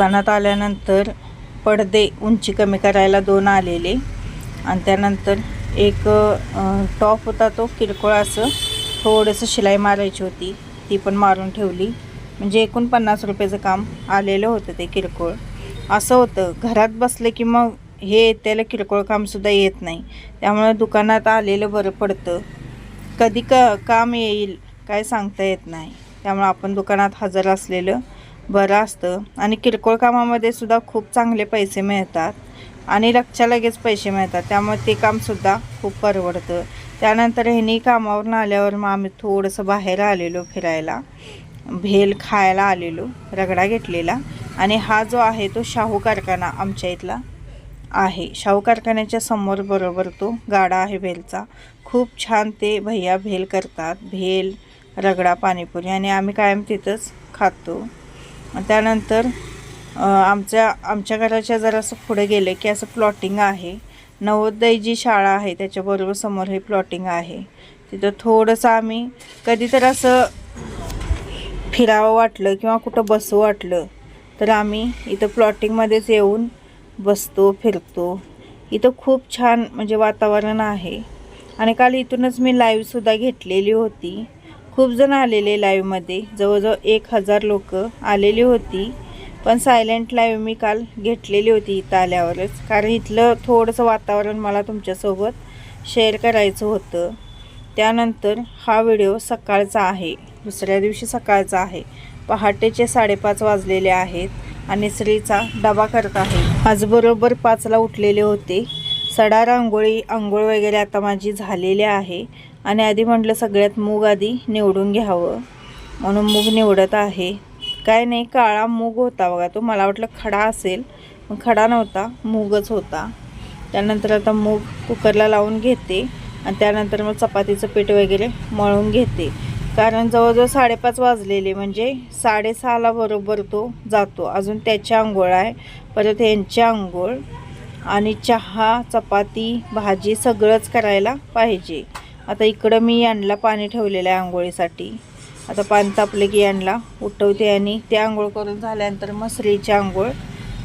दुकानात आल्यानंतर पडदे उंची कमी करायला दोन आलेले. आणि त्यानंतर एक टॉप होता तो किरकोळ असं. थोडंसं शिलाई मारायची होती. ती पण मारून ठेवली. म्हणजे एकूण पन्नास रुपयाचं काम आलेलं होतं ते किरकोळ. असं होतं घरात बसलं की मग हे त्याला किरकोळ कामसुद्धा येत नाही. त्यामुळे दुकानात आलेलं बरं पडतं. कधी क काम येईल काय सांगता येत नाही. त्यामुळे आपण दुकानात हजर असलेलं बरं असतं. आणि किरकोळ कामामध्ये सुद्धा खूप चांगले पैसे मिळतात. आणि लक्षात लगेच पैसे मिळतात. त्यामुळे ते कामसुद्धा खूप परवडतं. त्यानंतर ह्यांनी कामावरून आल्यावर मग आम्ही थोडंसं बाहेर आलेलो फिरायला. भेल खायला आलेलो रगडा घेतलेला. आणि हा जो आहे तो शाहू कारखाना आमच्या इथला आहे. शाहू कारखान्याच्या समोर बरोबर तो गाडा आहे भेलचा. खूप छान ते भैया भेल करतात. भेल रगडा पाणीपुरी. आणि आम्ही कायम तिथंच खातो. त्यानंतर आमच्या आमच्या घराच्या जरासं पुढे गेले की असं प्लॉटिंग आहे. नवोदय जी शाळा आहे त्याच्याबरोबर समोर हे प्लॉटिंग आहे. तिथं थोडंसं आम्ही कधी तर असं फिरावं वाटलं किंवा कुठं बसू वाटलं तर आम्ही इथं प्लॉटिंगमध्येच येऊन बसतो फिरतो. इथं खूप छान म्हणजे वातावरण आहे. आणि काल इथूनच मी लाईव्हसुद्धा घेतलेली होती. खूप जण आलेले लाईव्हमध्ये जवळजवळ एक हजार लोक आलेली होती. पण सायलेंट लाईव्ह मी काल घेतलेली होती इथं आल्यावरच. कारण इथलं थोडंसं वातावरण मला तुमच्यासोबत शेअर करायचं होतं. त्यानंतर हा व्हिडिओ सकाळचा आहे. दुसऱ्या दिवशी सकाळचा आहे. पहाटेचे साडेपाच वाजलेले आहेत आणि स्त्रीचा डबा करत आहे. आज बरोबर पाचला उठलेले होते. सडा रांगोळी आंघोळ वगैरे आता माझी झालेली आहे. आणि आधी म्हटलं सगळ्यात मूग आधी निवडून घ्यावं. म्हणून मूग निवडत आहे. काय नाही काळा मूग होता बघा तो. मला वाटलं खडा असेल पण खडा नव्हता मूगच होता. त्यानंतर आता मूग कुकरला लावून घेते आणि त्यानंतर मग चपातीचं पीठ वगैरे मळून घेते. कारण जवळजवळ साडेपाच वाजलेले म्हणजे साडेसहाला बरोबर तो जातो. अजून त्याची आंघोळ आहे. परत यांची आंघोळ आणि चहा चपाती भाजी सगळंच करायला पाहिजे. आता इकडं मी यांना पाणी ठेवलेलं आहे आंघोळीसाठी. आता पाणी तापले की यांना उठवते आणि ते आंघोळ करून झाल्यानंतर मसरीची आंघोळ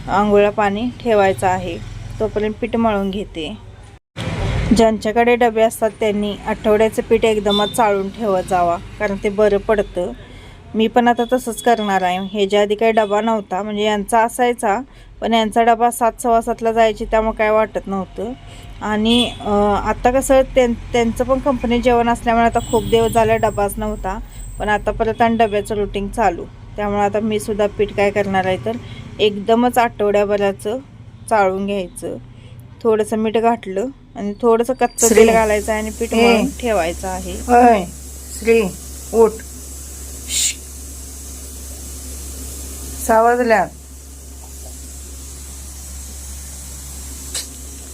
आंघोळला पाणी ठेवायचं आहे. तोपर्यंत पीठ मळून घेते. ज्यांच्याकडे डबे असतात त्यांनी आठवड्याचं पीठ एकदमच चाळून ठेवत जावा कारण ते बरं पडतं. मी पण आता तसंच करणार आहे. ह्याच्या आधी काही डबा नव्हता म्हणजे यांचा असायचा पण यांचा डबा सात सव्वा सातला जायची त्यामुळे काय वाटत नव्हतं. आणि अं, आता कसं त्यां त्यांचं पण कंपनी जेवण असल्यामुळे आता खूप दिवस झाला डबाच नव्हता. पण आता परत आणि डब्याचं रुटीन चालू. त्यामुळे आता मी सुद्धा पीठ काय करणार आहे तर एकदमच आठवड्याभराचं चाळून घ्यायचं. थोडंसं मीठ घातलं आणि थोडंसं कच्चं. तेल घालायचं आहे आणि पीठ. मळून ठेवायचं आहे. श्री उठ. सहा वाजल्या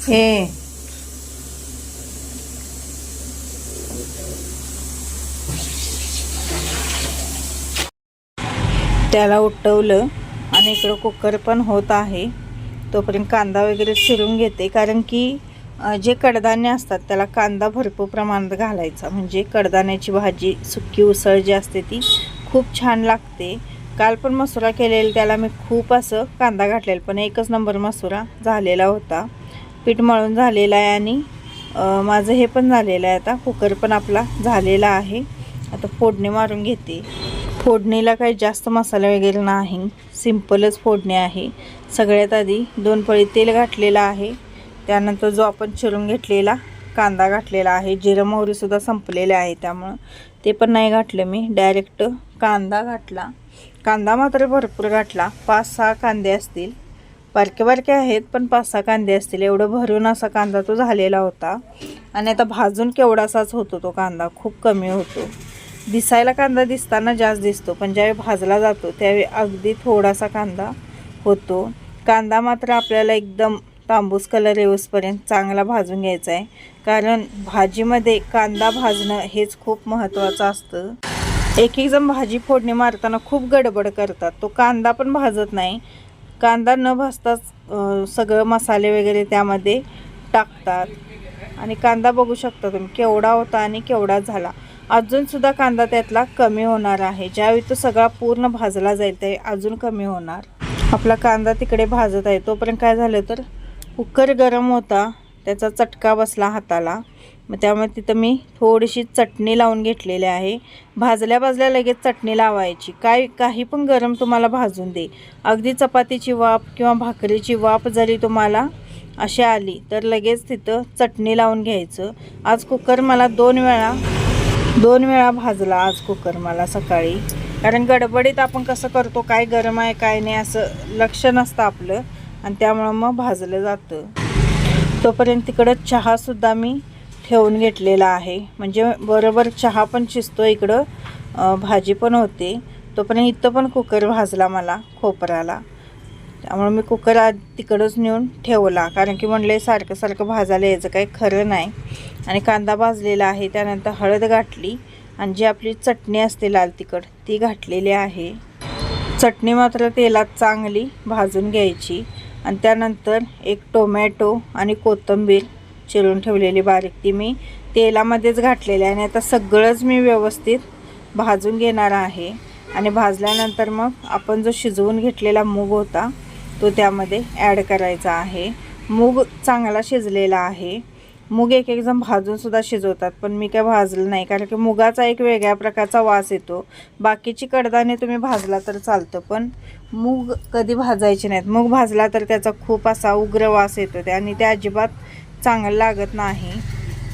हे. त्याला उठवलं आणि इकडं कुकर पण होत आहे. तोपर्यंत कांदा वगैरे चिरून घेते. कारण की जे कडधान्य असतात त्याला कांदा भरपूर प्रमाणात घालायचा. म्हणजे कडधान्याची भाजी सुकी उसळ जी असते ती खूप छान लागते. काल पण मसुरा केलेला त्याला मी खूप असं कांदा घातलेला. पण एकच नंबर मसुरा झालेला होता. पीठ मळून झालेलं आहे आणि माझं हे पण झालेलं आहे आता. कुकर पण आपला झालेला आहे. आता फोडणी मारून घेते. फोडणीला काही जास्त मसाला वगैरे नाही. सिम्पलच फोडणी आहे. सगळ्यात आधी दोन पळी तेल घातलेलं आहे. त्यानंतर जो आपण चिरून घेतलेला कांदा घातलेला आहे. जिरं मोहरीसुद्धा संपलेले आहे त्यामुळं. ते पण नाही घातलं मी. डायरेक्ट कांदा घातला. कांदा मात्र भरपूर घातला. पाच सहा कांदे असतील. बारके बारके आहेत पण पाच सहा कांदे असतील. एवढं भरून असा कांदा तो झालेला होता. आणि आता भाजून केवढासाच होतो तो कांदा. खूप कमी होतो. दिसायला कांदा दिसताना जास्त दिसतो पण ज्यावेळी भाजला जातो त्यावेळी अगदी थोडासा कांदा होतो. कांदा मात्र आपल्याला एकदम तांबूस कलर येऊसपर्यंत चांगला भाजून घ्यायचा आहे. कारण भाजीमध्ये कांदा भाजणं हेच खूप महत्त्वाचं असतं. एक एक जण भाजी फोडणी मारताना खूप गडबड करतात. तो कांदा पण भाजत नाही. कांदा न भाजताच सगळं मसाले वगैरे त्यामध्ये टाकतात. आणि कांदा बघू शकता तुम्ही केवढा होता आणि केवढा झाला. अजूनसुद्धा कांदा त्यातला कमी होणार आहे. ज्यावेळी तो सगळा पूर्ण भाजला जाईल ते अजून कमी होणार. आपला कांदा तिकडे भाजत आहे. तोपर्यंत काय झालं तर कुकर गरम होता. त्याचा चटका बसला हाताला. मग त्यामुळे तिथं मी थोडीशी चटणी लावून घेतलेली आहे. भाजल्या भाजल्या लगेच चटणी लावायची. काय काही पण गरम तुम्हाला भाजून दे. अगदी चपातीची वाफ किंवा भाकरीची वाफ जरी तुम्हाला अशी आली तर लगेच तिथं चटणी लावून घ्यायचं. आज कुकर मला दोन वेळा दोन वेळा भाजला आज कुकर मला सकाळी. कारण गडबडीत आपण कसं करतो काय गरम आहे काय नाही असं लक्ष नसतं आपलं. आणि त्यामुळं मग भाजलं जातं. तोपर्यंत तिकडं चहासुद्धा मी ठेवून घेतलेला आहे. म्हणजे बरोबर चहा पण शिजतो इकडं. भाजी पण होते. तोपर्यंत इथं पण कुकर भाजला मला खोपराला त्यामुळे मी कुकर आज तिकडंच नेऊन ठेवला. कारण की म्हणले सारखं सारखं भाजायला यायचं काही खरं नाही. आणि कांदा भाजलेला आहे त्यानंतर हळद घातली आणि जी आपली चटणी असते लाल तिखट ती घातलेली आहे. चटणी मात्र तेलात चांगली भाजून घ्यायची. आणि त्यानंतर एक टोमॅटो आणि कोथिंबीर चिरून ठेवलेली बारीक ती मी तेलामध्येच घातलेली आहे. आणि आता सगळंच मी व्यवस्थित भाजून घेणार आहे. आणि भाजल्यानंतर मग आपण जो शिजवून घेतलेला मूग होता तो त्यामध्ये ॲड करायचा आहे. मूग चांगला शिजलेला आहे. मूग एक एक जण शिजवतात पण मी काय भाजलं नाही कारण की मुगाचा एक वेगळ्या प्रकारचा वास येतो. बाकीची कडदाणे तुम्ही भाजला तर चालतं पण मूग कधी भाजायचे नाहीत. मूग भाजला तर त्याचा खूप असा उग्र वास येतो ते आणि ते अजिबात चांगलं लागत नाही.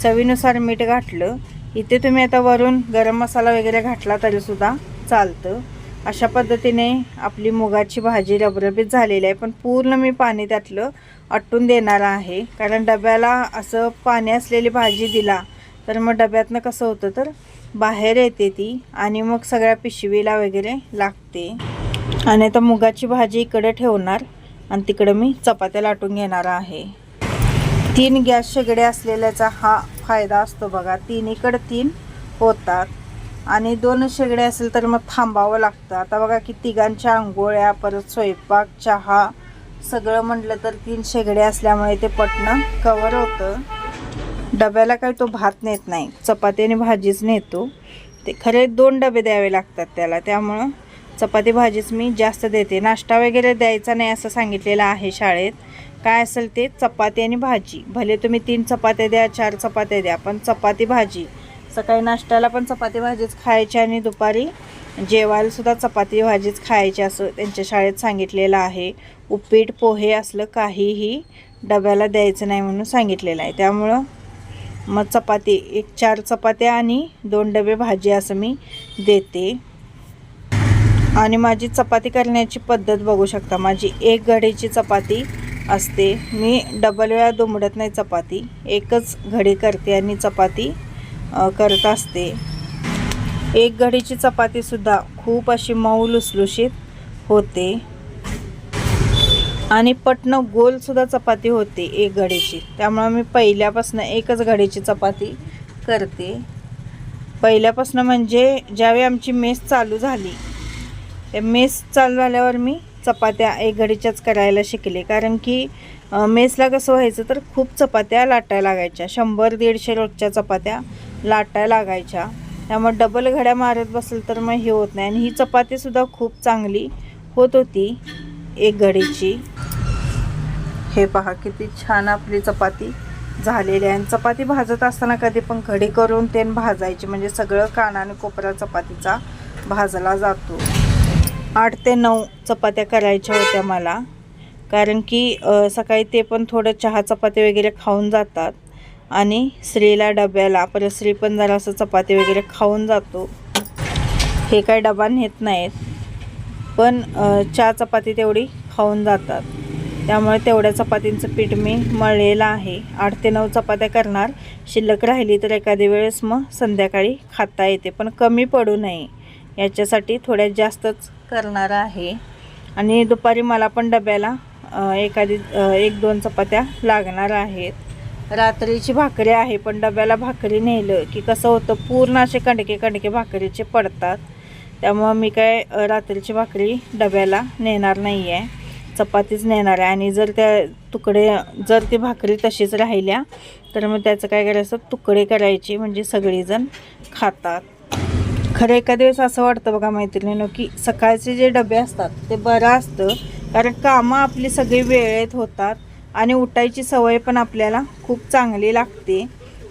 चवीनुसार मीठ घातलं. इथे तुम्ही आता वरून गरम मसाला वगैरे घातला तरीसुद्धा चालतं. अशा पद्धतीने आपली मुगाची भाजी रबरबीत झालेली आहे. पण पूर्ण मी पाणी त्यातलं आटून देणार आहे. कारण डब्याला असं पाणी असलेली भाजी दिला तर मग डब्यातनं कसं होतं तर बाहेर येते ती आणि मग सगळ्या पिशवीला वगैरे लागते. आणि आता मुगाची भाजी इकडे ठेवणार आणि तिकडं मी चपात्या लाटून घेणार आहे. तीन गॅस शेगडे असलेल्याचा हा फायदा असतो बघा. तीन इकडं तीन होतात. आणि दोन शेगडे असेल तर मग थांबावं लागतं. आता बघा की तिघांच्या आंघोळ्या परत स्वयंपाक चहा सगळं म्हटलं तर तीन शेगडे असल्यामुळे ते पटणं कवर होतं. डब्याला काही तो भात नेत नाही. चपाती आणि भाजीच नेतो. ते खरे दोन डबे द्यावे लागतात त्याला. त्यामुळं चपाती भाजीच मी जास्त देते. नाश्ता वगैरे द्यायचा नाही असं सांगितलेलं आहे शाळेत. काय असेल ते चपाती आणि भाजी. भले तुम्ही तीन चपात्या द्या चार चपात्या द्या पण चपाती भाजी सकाळी नाश्त्याला पण चपाती भाजीच खायची आणि दुपारी जेवायला सुद्धा चपाती भाजीच खायची असं त्यांच्या शाळेत सांगितलेलं आहे. उपीट पोहे असलं काहीही डब्याला द्यायचं नाही म्हणून सांगितलेलं आहे. त्यामुळं मग चपाती एक चार चपात्या आणि दोन डबे भाजी असं मी देते. आणि माझी चपाती करण्याची पद्धत बघू शकता. माझी एक घडीची चपाती असते. मी डबल वेळा दुमडत नाही चपाती. एकच घडी करते आणि चपाती करत असते. एक घडीची चपातीसुद्धा खूप अशी मऊ लुसलुशीत होते. आणि पटणं गोलसुद्धा चपाती होते एक घडीची. त्यामुळं मी पहिल्यापासून एकच घडीची चपाती करते. पहिल्यापासून म्हणजे ज्यावेळी आमची मेस चालू झाली त्या मेस चालू झाल्यावर मी चपात्या एक घडीच्याच करायला शिकले. कारण की मेसला कसं व्हायचं तर खूप चपात्या लाटायला लागायच्या. शंभर दीडशे रोजच्या चपात्या लाटा लागायच्या. त्यामुळे डबल घड्या मारत बसेल तर मग हे होत नाही. आणि ही चपातीसुद्धा खूप चांगली होत होती एक घडीची. हे पहा किती छान आपली चपाती झालेली आहे. आणि चपाती भाजत असताना कधी पण घडी करून ते भाजायची. म्हणजे सगळं काना आणि कोपरा चपातीचा भाजला जातो. आठ ते नऊ चपात्या करायच्या होत्या मला. कारण की सकाळी ते पण थोडं चहा चपाती वगैरे खाऊन जातात. आणि स्त्रीला डब्याला परत स्त्री पण जरा असं चपाती वगैरे खाऊन जातो. हे काय डबा नेत नाहीत पण चहा चपाती तेवढी खाऊन जातात. त्यामुळे तेवढ्या चपातींचं पीठ मी मळलेलं आहे. आठ ते नऊ चपात्या करणार. शिल्लक राहिली तर एखाद्या वेळेस मग संध्याकाळी खाता येते पण कमी पडू नये. याच्यासाठी थोड्या जास्तच करणार आहे. आणि दुपारी मला पण डब्याला एखादी एक दोन चपात्या लागणार आहेत. रात्रीची भाकरी आहे पण डब्याला भाकरी नेलं की कसं होतं पूर्ण असे कंडके कंडके भाकरीचे पडतात. त्यामुळं मी काय रात्रीची भाकरी डब्याला नेणार नाही आहे चपातीच नेणार आहे. आणि जर त्या तुकडे जर ती भाकरी तशीच राहिल्या तर मग त्याचं काय करायचं? तुकडे करायचे म्हणजे सगळीजण खातात. खरं एखाद्या दिवस असं वाटतं बघा मैत्रिणीनं की सकाळचे जे डबे असतात ते बरं असतं. कारण कामं आपली सगळी वेळेत होतात. आणि उठायची सवय पण आपल्याला खूप चांगली लागते.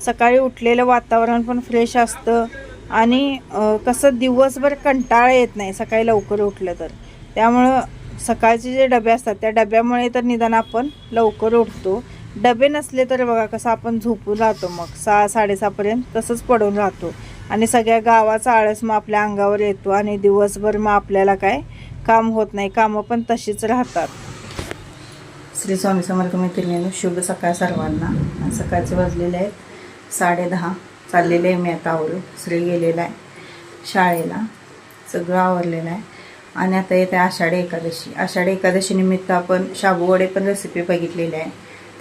सकाळी उठलेलं वातावरण पण फ्रेश असतं आणि कसं दिवसभर कंटाळा येत नाही सकाळी लवकर उठलं तर. त्यामुळं सकाळचे जे डबे असतात त्या डब्यामुळे तर निदान आपण लवकर उठतो. डबे नसले तर बघा कसं आपण झोपून राहतो मग. सहा साडेसहापर्यंत तसंच पडून राहतो. आणि सगळ्या गावाचा आळस मग आपल्या अंगावर येतो आणि दिवसभर मग आपल्याला काय? काम होत नाही. कामं पण तशीच राहतात. श्री स्वामी समर्थ मैत्रिणीनं शुभ सकाळ सर्वांना. सकाळचे वाजलेले आहेत. साडेदहा चाललेले आहे मी आता आवरून. श्री गेलेला आहे शाळेला. सगळं आवरलेलं आहे. आणि आता येते आषाढी एकादशी. आषाढी एकादशी निमित्त आपण शाबूवडे पण रेसिपी बघितलेली आहे.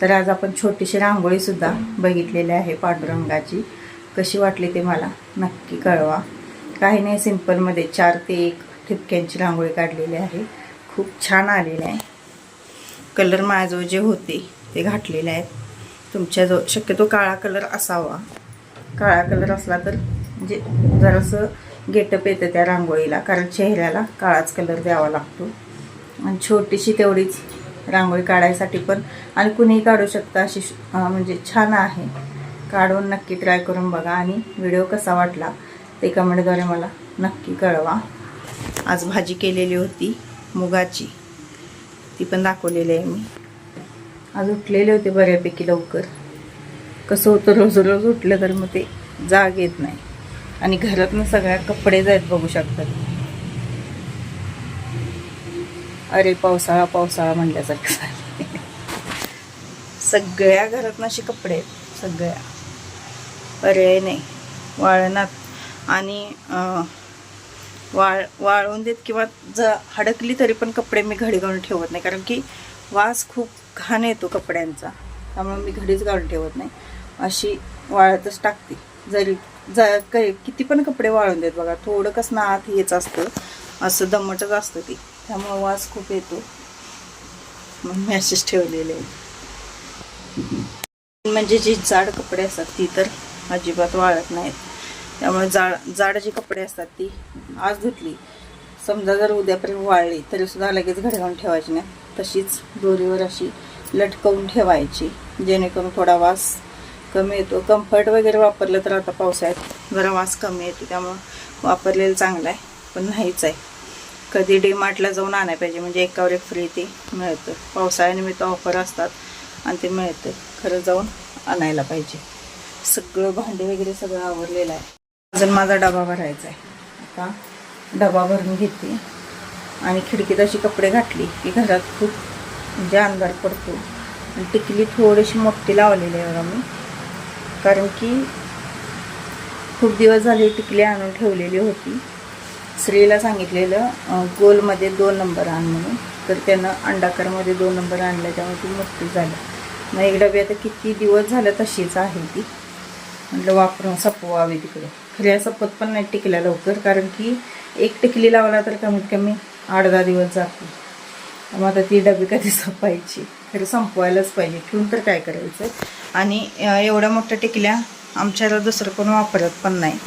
तर आज आपण छोटीशी रांगोळीसुद्धा बघितलेली आहे पांडुरंगाची. कशी वाटली ते मला नक्की कळवा. काही नाही सिम्पलमध्ये चार ते एक ठिपक्यांची रांगोळी काढलेली आहे. खूप छान आलेली आहे. कलर माझं जे होते ते घातलेले आहेत. तुमच्याजवळ शक्यतो काळा कलर असावा. काळा कलर असला तर म्हणजे जरासं गेटअप येतं त्या रांगोळीला कारण चेहऱ्याला काळाच कलर द्यावा लागतो. आणि छोटीशी तेवढीच रांगोळी काढायसाठी पण आणि कुणीही काढू शकता अशी म्हणजे छान आहे. काढून नक्की ट्राय करून बघा आणि व्हिडिओ कसा वाटला ते कमेंटद्वारे मला नक्की कळवा. आज भाजी केलेली होती मुगाची. ती पण दाखवलेली आहे मी. आज उठलेले होते बऱ्यापैकी लवकर. कसं होतं रोज रोज उठलं तर मग ते जाग येत नाही. आणि घरातनं सगळ्या कपडेच आहेत बघू शकतात. अरे पावसाळा पावसाळा म्हणल्यासारखं झालं सगळ्या घरातनं असे कपडे आहेत सगळ्या. पर्याय नाही. वाळणात. आणि वाळ वाळून देत किंवा ज हडकली तरी पण कपडे मी घडी घालून ठेवत नाही. कारण की वास खूप घाण येतो कपड्यांचा. त्यामुळे मी घडीच घालून ठेवत नाही. अशी वाळतच टाकते. जरी ज किती पण कपडे वाळून देत बघा. थोडं कसं आत हेच असतं. असं दमटच असतं ती. त्यामुळे वास खूप येतो. मग मी असेच ठेवलेले म्हणजे जी जाड कपडे असतात ती तर अजिबात वाळत नाहीत. त्यामुळे जाड जाड जी कपडे असतात ती आज धुतली. समजा जर उद्यापर्यंत वाळली तरीसुद्धा लगेच घडवून ठेवायची नाही. तशीच दोरीवर अशी लटकवून ठेवायची जेणेकरून थोडा वास कमी येतो. कम्फर्ट वगैरे वापरलं तर आता पावसाळ्यात जरा वास कमी येतो. त्यामुळं वापरलेलं चांगलं आहे पण नाहीच आहे. कधी डी मार्टला जाऊन आणायला पाहिजे म्हणजे एकावर एक फ्री ते मिळतं. पावसाळ्यानिमित्त ऑफर असतात आणि ते मिळतं. खरं जाऊन आणायला पाहिजे. सगळं भांडे वगैरे सगळं आवरलेलं आहे. अजून माझा डबा भरायचा आहे. आता डबा भरून घेते. आणि खिडकीत अशी कपडे घातली की घरात खूप म्हणजे अंधार पडतो. आणि टिकली थोडीशी मोठी लावलेली आहे बघा मी. कारण की खूप दिवस झाले टिकली आणून ठेवलेली होती. श्रीला सांगितलेलं गोलमध्ये दोन नंबर आण म्हणून. तर त्यानं अंडाकरमध्ये दोन नंबर आणला त्यामुळे ती मोठी झाली. मग एक डबी आता किती दिवस झालं तशीच आहे ती. म्हटलं वापरून सपवावी तिकडे. खऱ्या सपत पण नाही टिकल्या लवकर कारण की एक टिकली लावला तर कमीत कमी आठ दहा दिवस जातो मग आता ती डबी कधी संपायची? खरं संपवायलाच पाहिजे. ठेवून तर काय करायचं? आणि एवढ्या मोठ्या टिकल्या आमच्याला दुसरं कोण वापरत पण नाही.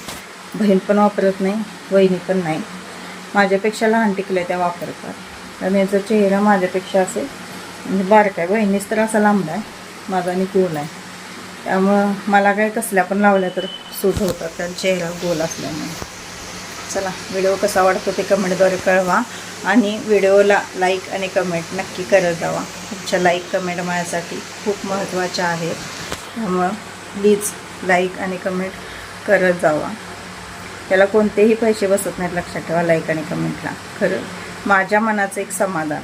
बहीण पण वापरत नाही वहिनी पण नाही. माझ्यापेक्षा लहान टिकल्या त्या वापरतात. आणि याचा चेहरा माझ्यापेक्षा असेल. म्हणजे बारका आहे. बहिणीच तर असा लांबला आहे. माझा आणि गोल आहे? त्यामुळं मला काय कसल्या पण लावल्या तर सूट होतात. कारण चेहरा गोल असल्यामुळे. चला व्हिडिओ कसा वाटतो ते कमेंटद्वारे कळवा. आणि व्हिडिओला लाईक आणि कमेंट नक्की करत जावा. तुमच्या लाईक कमेंट माझ्यासाठी खूप महत्त्वाच्या आहेत. त्यामुळं प्लीज लाईक आणि कमेंट करत जावा. त्याला कोणतेही पैसे बसत नाहीत लक्षात ठेवा लाईक आणि कमेंटला. खरं माझ्या मनाचं एक समाधान.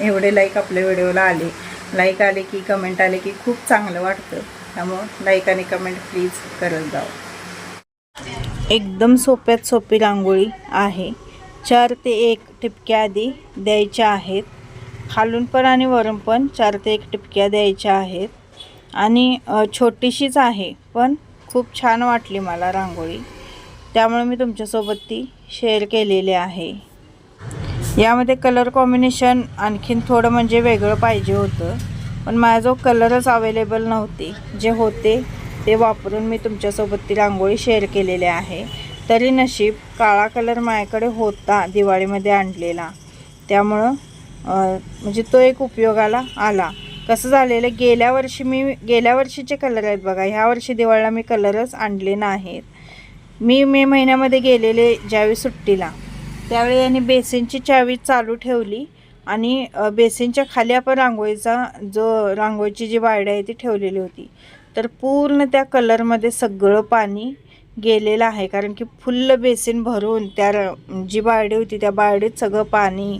एवढे लाईक आपल्या व्हिडिओला आले. लाईक आले की कमेंट आले की खूप चांगलं वाटतं. त्यामुळं लाईक आणि कमेंट प्लीज करत जावं एकदम सोप्यात सोपी रांगोळी आहे. चार ते एक टिपक्या आधी द्यायच्या आहेत. खालून पण आणि वरून पण चार ते एक टिपक्या द्यायच्या आहेत. आणि छोटीशीच आहे पण खूप छान वाटली मला रांगोळी. त्यामुळे मी तुमच्यासोबत ती शेअर केलेली आहे. यामध्ये कलर कॉम्बिनेशन आणखीन थोडं म्हणजे वेगळं पाहिजे होतं. पण माझ्याजवळ कलरच अवेलेबल नव्हते जे होते ते वापरून मी तुमच्यासोबत ती रांगोळी शेअर केलेली आहे. तरी नशीब काळा कलर माझ्याकडे होता दिवाळीमध्ये आणलेला. त्यामुळं म्हणजे तो एक उपयोगाला आला. कसं झालेलं गेल्या वर्षी मी गेल्या वर्षीचे कलर आहेत बघा. ह्या वर्षी दिवाळीला मी कलरच आणले नाहीत. मी मे महिन्यामध्ये गेलेले ज्यावेळी सुट्टीला त्यावेळी यांनी बेसिनची चावी चालू ठेवली. आणि बेसिनच्या खाली आपण रांगोळीचा जो रांगोळीची जी बारडी आहे ती ठेवलेली होती. तर पूर्ण त्या कलरमध्ये सगळं पाणी गेलेलं आहे. कारण की फुल्ल बेसिन भरून त्या र- जी बारडी होती त्या बारडीत सगळं पाणी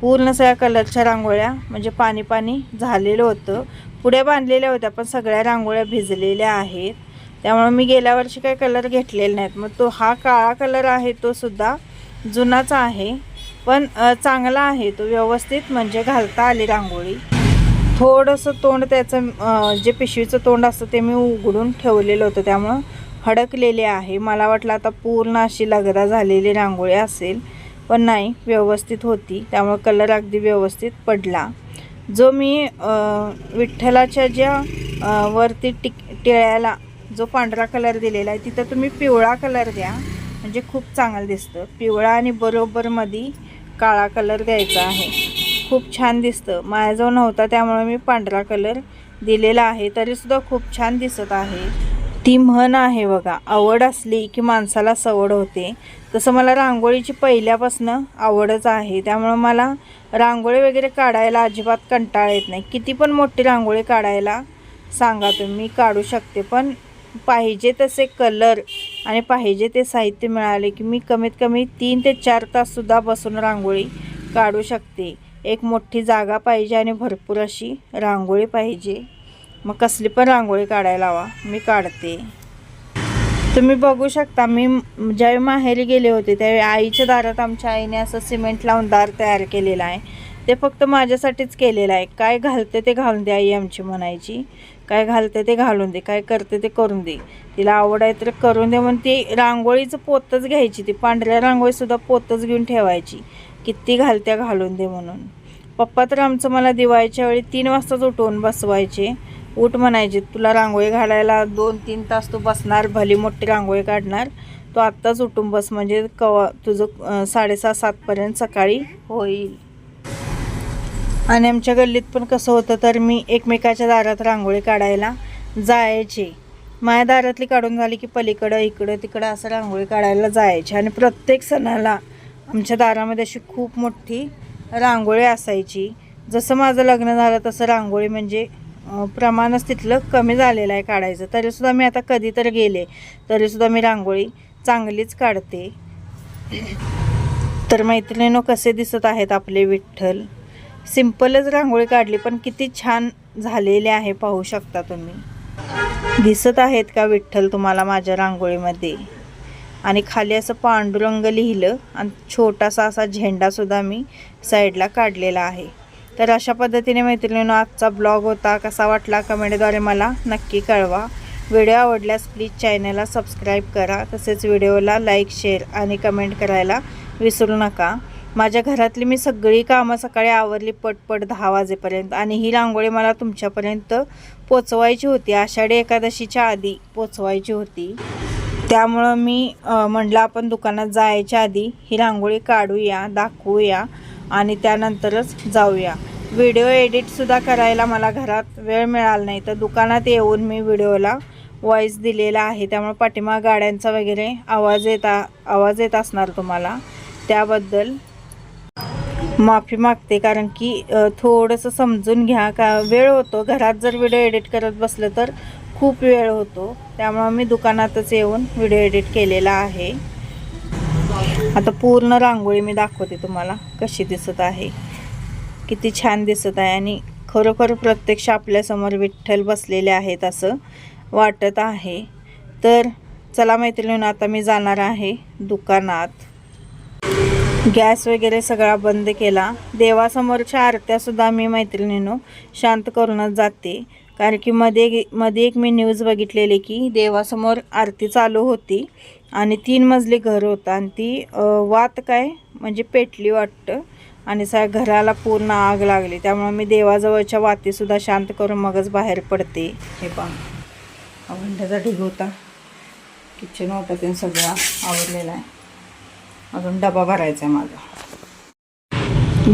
पूर्ण सगळ्या कलरच्या रांगोळ्या म्हणजे पाणी पाणी झालेलं होतं. पुढे बांधलेल्या होत्या पण सगळ्या रांगोळ्या भिजलेल्या आहेत. त्यामुळे मी गेल्या वर्षी काही कलर घेतलेले नाहीत. मग तो हा काळा कलर आहे तो सुद्धा जुनाच आहे. पण चांगला आहे. तो व्यवस्थित म्हणजे घालता आली रांगोळी. थोडंसं तोंड त्याचं जे पिशवीचं तोंड असतं ते मी उघडून ठेवलेलं होतं. त्यामुळं हडकलेले आहे. मला वाटलं आता पूर्ण अशी लगदा झालेली रांगोळी असेल. पण नाही व्यवस्थित होती. त्यामुळं कलर अगदी व्यवस्थित पडला. जो मी विठ्ठलाच्या ज्या वरती टिक टिळ्याला जो पांढरा कलर दिलेला आहे तिथं तुम्ही पिवळा कलर द्या. म्हणजे खूप चांगलं दिसतं. पिवळा आणि बरोबर मध्ये काळा कलर द्यायचा आहे. खूप छान दिसतं. माझ्याजवळ नव्हता त्यामुळे मी पांढरा कलर दिलेला आहे. तरीसुद्धा खूप छान दिसत आहे. ती म्हण आहे बघा आवड असली की माणसाला सवड होते. तसं मला रांगोळीची पहिल्यापासनं आवडच आहे. त्यामुळं मला रांगोळी वगैरे काढायला अजिबात कंटाळा येत नाही. किती पण मोठी रांगोळी काढायला सांगा तुम्ही काढू शकते. पण पाहिजे तसे कलर आणि पाहिजे ते साहित्य मिळाले की मी कमीत कमी तीन ते चार ताससुद्धा बसून रांगोळी काढू शकते. एक मोठी जागा पाहिजे आणि भरपूर अशी रांगोळी पाहिजे. मग कसली पण रांगोळी काढायला हवा मी काढते. तुम्ही बघू शकता मी ज्यावेळी माहेरी गेले होते त्यावेळी आईच्या दारात आमच्या आईने असं सिमेंट लावून दार तयार केलेलं आहे. ते फक्त माझ्यासाठीच केलेलं आहे. काय घालते ते घालून द्या आई आमची म्हणायची. काय घालते ते घालून दे काय करते ते करून दे. तिला आवड आहे तर करून दे म्हणून ती रांगोळीचं पोतच घ्यायची ती पांढऱ्या रांगोळीसुद्धा पोतच घेऊन ठेवायची. किती घालत्या घालून दे म्हणून. पप्पा तर आमचं मला दिवाळीच्या वेळी तीन वाजताच उठवून बसवायचे. उठ म्हणायचे तुला रांगोळी घालायला दोन तीन तास तू बसणार भली मोठी रांगोळी काढणार. तू आत्ताच उठून बस म्हणजे कवा तुझं साडेसहा सातपर्यंत सकाळी होईल. आणि आमच्या गल्लीत पण कसं होतं तर मी एकमेकाच्या दारात रांगोळी काढायला जायचे. माझ्या दारातली काढून झाली की पलीकडं इकडं तिकडं असं रांगोळी काढायला जायचे. आणि प्रत्येक सणाला आमच्या दारामध्ये अशी खूप मोठी रांगोळी असायची. जसं माझं लग्न झालं तसं रांगोळी म्हणजे प्रमाणच तिथलं कमी झालेलं आहे काढायचं. तरीसुद्धा मी आता कधी तर गेले. तरीसुद्धा मी रांगोळी चांगलीच काढते. तर मैत्रिणीनो कसे दिसत आहेत आपले विठ्ठल? सिंपलच रांगोळी काढली पण किती छान झालेले आहे पाहू शकता तुम्ही. दिसत आहेत का विठ्ठल तुम्हाला माझ्या रांगोळीमध्ये? आणि खाली असं पांडुरंग लिहिलं आणि छोटासा असा झेंडासुद्धा मी साईडला काढलेला आहे. तर अशा पद्धतीने मैत्रिणीनं आजचा ब्लॉग होता. कसा वाटला कमेंटद्वारे मला नक्की कळवा. व्हिडिओ आवडल्यास प्लीज चॅनलला सबस्क्राईब करा. तसेच व्हिडिओला लाईक शेअर आणि कमेंट करायला विसरू नका. माझ्या घरातली मी सगळी कामं सकाळी आवरली पटपट दहा वाजेपर्यंत. आणि ही रांगोळी मला तुमच्यापर्यंत पोचवायची होती. आषाढी एकादशीच्या आधी पोचवायची होती. त्यामुळं मी म्हणलं म्हटलं आपण दुकानात जायच्या आधी ही रांगोळी काढूया दाखवूया आणि त्यानंतरच जाऊया. व्हिडिओ एडिटसुद्धा करायला मला घरात वेळ मिळाला नाही. तर दुकानात येऊन मी व्हिडिओला व्हॉईस दिलेला आहे. त्यामुळे पाठीमा गाड्यांचा वगैरे आवाज येता आवाज येत असणार तुम्हाला. त्याबद्दल माफी मागते कारण की थोडंसं समजून घ्या का वेळ होतो. घरात जर व्हिडिओ एडिट करत बसलं तर खूप वेळ होतो. त्यामुळं मी दुकानातच येऊन व्हिडिओ एडिट केलेला आहे. आता पूर्ण रांगोळी मी दाखवते तुम्हाला कशी दिसत आहे. किती छान दिसत आहे आणि खरोखर प्रत्यक्ष आपल्यासमोर विठ्ठल बसलेले आहेत असं वाटत आहे. तर चला मैत्रिणीनं आता मी जाणार आहे दुकानात. गॅस वगैरे सगळा बंद केला. देवासमोरच्या आरत्यासुद्धा मी मैत्रिणीनं शांत करूनच जाते. कारण की मध्ये मध्ये एक मी न्यूज बघितलेली की देवासमोर आरती चालू होती आणि तीन मजली घर होतं. आणि ती वात काय? म्हणजे पेटली वाटतं. आणि सा घराला पूर्ण आग लागली. त्यामुळे मी देवाजवळच्या वातीसुद्धा शांत करून मगच बाहेर पडते. हे पहा. अवंड्याचा ढीग होता. किचन होता ते सगळं आवडलेला आहे. अजून डबा भरायचा आहे माझा.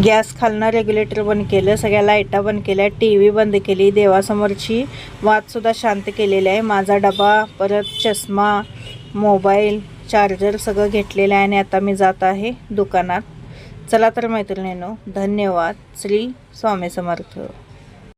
गॅस खालनं रेग्युलेटर बंद केलं सगळ्या लाईटा बंद केल्या टी व्ही बंद केली देवासमोरची वादसुद्धा शांत केलेली आहे. माझा डबा परत चष्मा मोबाईल चार्जर सगळं घेतलेलं आहे आणि आता मी जात आहे दुकानात. चला तर मैत्रिणीनो धन्यवाद. श्री स्वामी समर्थ.